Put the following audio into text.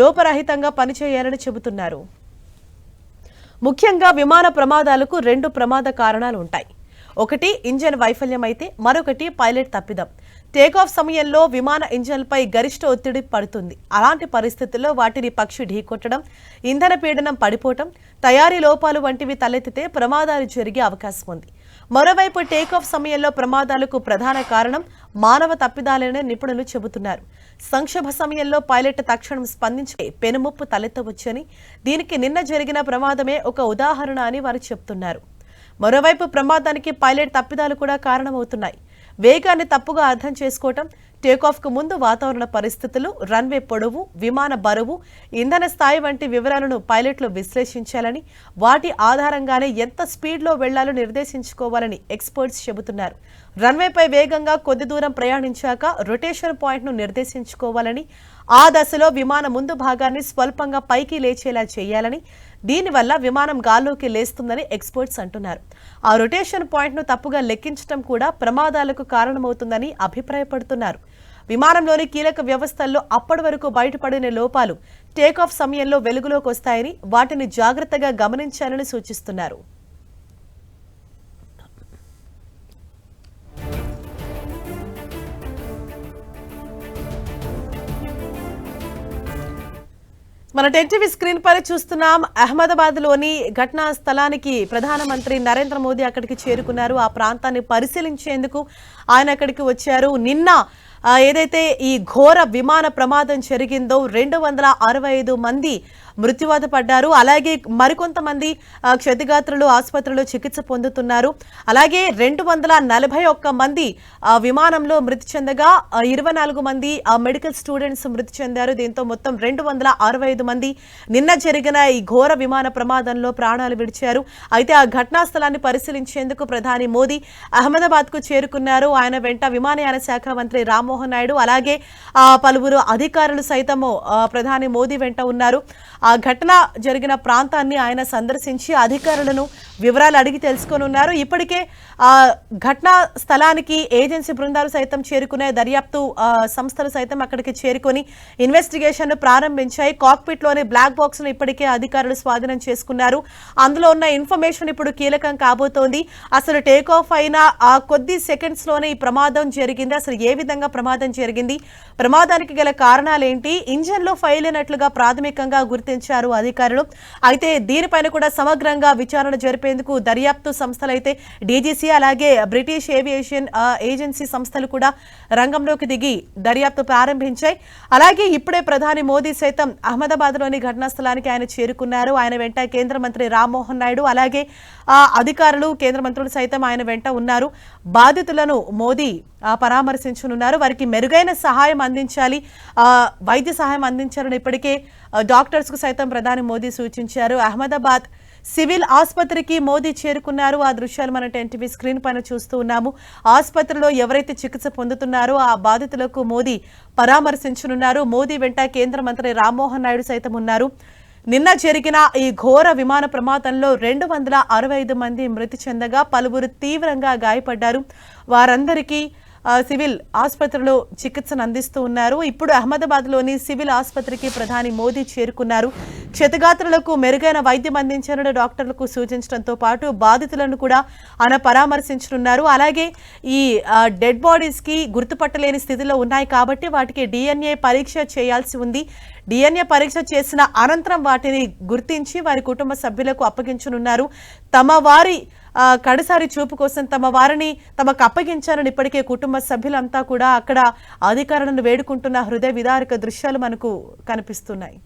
లోపరహితంగా పనిచేయాలని చెబుతున్నారు. ముఖ్యంగా విమాన ప్రమాదాలకు రెండు ప్రమాద కారణాలు ఉంటాయి. ఒకటి ఇంజన్ వైఫల్యం అయితే మరొకటి పైలట్ తప్పిదం. టేకాఫ్ సమయంలో విమాన ఇంజన్పై గరిష్ట ఒత్తిడి పడుతుంది. అలాంటి పరిస్థితుల్లో వాటిని పక్షి ఢీకొట్టడం ఇంధన పీడనం పడిపోవటం తయారీ లోపాలు వంటివి తలెత్తితే ప్రమాదాలు జరిగే అవకాశం ఉంది మరోవైపు టేకాఫ్ సమయంలో ప్రమాదాలకు ప్రధాన కారణం మానవ తప్పిదాలనే నిపుణులు చెబుతున్నారు. సంక్షోభ సమయంలో పైలట్ తక్షణం స్పందించి పెనుముప్పు తలెత్తవచ్చని దీనికి నిన్న జరిగిన ప్రమాదమే ఒక ఉదాహరణ అని వారు చెప్తున్నారు. మరోవైపు ప్రమాదానికి పైలట్ తప్పిదాలు కూడా కారణమవుతున్నాయి. వేగాన్ని తప్పుగా అర్థం చేసుకోవటం టేకాఫ్కు ముందు వాతావరణ పరిస్థితులు రన్వే పొడవు విమాన బరువు ఇంధన స్థాయి వంటి వివరాలను పైలట్లు విశ్లేషించాలని వాటి ఆధారంగానే ఎంత స్పీడ్లో వెళ్ళాలో నిర్దేశించుకోవాలని ఎక్స్పర్ట్స్ చెబుతున్నారు. రన్వేపై వేగంగా కొద్ది దూరం ప్రయాణించాక రొటేషన్ పాయింట్ను నిర్దేశించుకోవాలని ఆ దశలో విమాన ముందు భాగాన్ని స్వల్పంగా పైకి లేచేలా చేయాలని దీనివల్ల విమానం గాల్లోకి లేస్తుందని ఎక్స్పర్ట్స్ అంటున్నారు. ఆ రొటేషన్ పాయింట్ను తప్పుగా లెక్కించడం కూడా ప్రమాదాలకు కారణమవుతుందని అభిప్రాయపడుతున్నారు. విమానంలోని కీలక వ్యవస్థల్లో అప్పటి వరకు బయటపడిన లోపాలు టేకాఫ్ సమయంలో వెలుగులోకి వస్తాయని వాటిని జాగ్రత్తగా గమనించాలని సూచిస్తున్నారు. మన టీవీ స్క్రీన్ పై చూస్తున్నాం. అహ్మదాబాద్లోని ఘటనా స్థలానికి ప్రధానమంత్రి నరేంద్ర మోదీ అక్కడికి చేరుకున్నారు. ఆ ప్రాంతాన్ని పరిశీలించేందుకు ఆయన అక్కడికి వచ్చారు. నిన్న ఏదైతే ఈ ఘోర విమాన ప్రమాదం జరిగిందో రెండు వందల అరవై ఐదు మంది మృత్యువాత పడ్డారు. అలాగే మరికొంతమంది క్షతిగాత్రులు ఆసుపత్రిలో చికిత్స పొందుతున్నారు. అలాగే రెండు వందల నలభై ఒక్క మంది విమానంలో మృతి చెందగా ఇరవై నాలుగు మంది ఆ, మెడికల్ స్టూడెంట్స్ మృతి చెందారు. దీంతో మొత్తం రెండు వందల అరవై ఐదు మంది నిన్న జరిగిన ఈ ఘోర విమాన ప్రమాదంలో ప్రాణాలు విడిచారు. అయితే ఆ ఘటనా స్థలాన్ని పరిశీలించేందుకు ప్రధాని మోదీ అహ్మదాబాద్కు చేరుకున్నారు. ఆయన వెంట విమానయాన శాఖ మంత్రి జగన్మోహన్ నాయుడు అలాగే ఆ, పలువురు అధికారులు సైతము ప్రధాని మోదీ వెంట ఉన్నారు. ఆ ఘటన జరిగిన ప్రాంతాన్ని ఆయన సందర్శించి అధికారులను వివరాలు అడిగి తెలుసుకొని ఉన్నారు. ఇప్పటికే ఆ ఘటనా స్థలానికి ఏజెన్సీ బృందాలు సైతం చేరుకునే దర్యాప్తు సంస్థలు సైతం అక్కడికి చేరుకొని ఇన్వెస్టిగేషన్ ప్రారంభించాయి. కాక్పిట్లోని బ్లాక్ బాక్స్ను ఇప్పటికే అధికారులు స్వాధీనం చేసుకున్నారు. అందులో ఉన్న ఇన్ఫర్మేషన్ ఇప్పుడు కీలకం కాబోతోంది. అసలు టేక్ ఆఫ్ అయిన ఆ కొద్ది సెకండ్స్లోనే ఈ ప్రమాదం జరిగింది. అసలు ఏ విధంగా ప్రమాదం జరిగింది. ప్రమాదానికి గల కారణాలు ఏంటి ఇంజన్లో ఫెయిల్ అయినట్లుగా ప్రాథమికంగా గుర్తించారు అధికారులు. అయితే దీనిపైన కూడా సమగ్రంగా విచారణ జరిపేందుకు దర్యాప్తు సంస్థలైతే డీజీసీ అలాగే బ్రిటిష్ ఏవియేషన్ ఏజెన్సీ సంస్థలు కూడా రంగంలోకి దిగి దర్యాప్తు ప్రారంభించాయి. అలాగే ఇప్పుడే ప్రధాని మోదీ సైతం అహ్మదాబాద్లోని ఘటనా స్థలానికి ఆయన చేరుకున్నారు. ఆయన వెంట కేంద్ర మంత్రి రామ్మోహన్ నాయుడు అలాగే అధికారులు కేంద్ర మంత్రులు సైతం ఆయన వెంట ఉన్నారు. బాధితులను మోదీ పరామర్శించనున్నారు. వారి వారికి మెరుగైన సహాయం అందించాలి. ఆ, వైద్య సహాయం అందించాలని ఇప్పటికే డాక్టర్స్కు డాక్టర్స్కు సైతం ప్రధాని మోదీ సూచించారు. అహ్మదాబాద్ సివిల్ ఆసుపత్రికి మోదీ చేరుకున్నారు. ఆ దృశ్యాలు మనం ఎన్టీవీ స్క్రీన్ పైన చూస్తూ ఉన్నాము. ఆసుపత్రిలో ఎవరైతే చికిత్స పొందుతున్నారో ఆ బాధితులకు మోదీ పరామర్శించనున్నారు. మోదీ వెంట కేంద్ర మంత్రి రామ్మోహన్ నాయుడు సైతం ఉన్నారు. నిన్న జరిగిన ఈ ఘోర విమాన ప్రమాదంలో రెండు వందల అరవై ఐదు మంది మృతి చెందగా పలువురు తీవ్రంగా గాయపడ్డారు. వారందరికీ సివిల్ ఆసుపత్రిలో చికిత్సను అందిస్తూ ఉన్నారు. ఇప్పుడు అహ్మదాబాద్లోని సివిల్ ఆసుపత్రికి ప్రధాని మోదీ చేరుకున్నారు. క్షతగాత్రులకు మెరుగైన వైద్యం అందించాలని డాక్టర్లకు సూచించడంతో పాటు బాధితులను కూడా ఆయన పరామర్శించనున్నారు. అలాగే ఈ డెడ్ బాడీస్కి గుర్తుపట్టలేని స్థితిలో ఉన్నాయి కాబట్టి వాటికి డిఎన్ఏ పరీక్ష చేయాల్సి ఉంది. డిఎన్ఏ పరీక్ష చేసిన అనంతరం వాటిని గుర్తించి వారి కుటుంబ సభ్యులకు అప్పగించనున్నారు. తమ వారి కడసారి చూపు కోసం తమ వారిని తమకు అప్పగించాలని ఇప్పటికే కుటుంబ సభ్యులంతా కూడా అక్కడ అధికారులను వేడుకుంటున్న హృదయ విదారక దృశ్యాలు మనకు కనిపిస్తున్నాయి.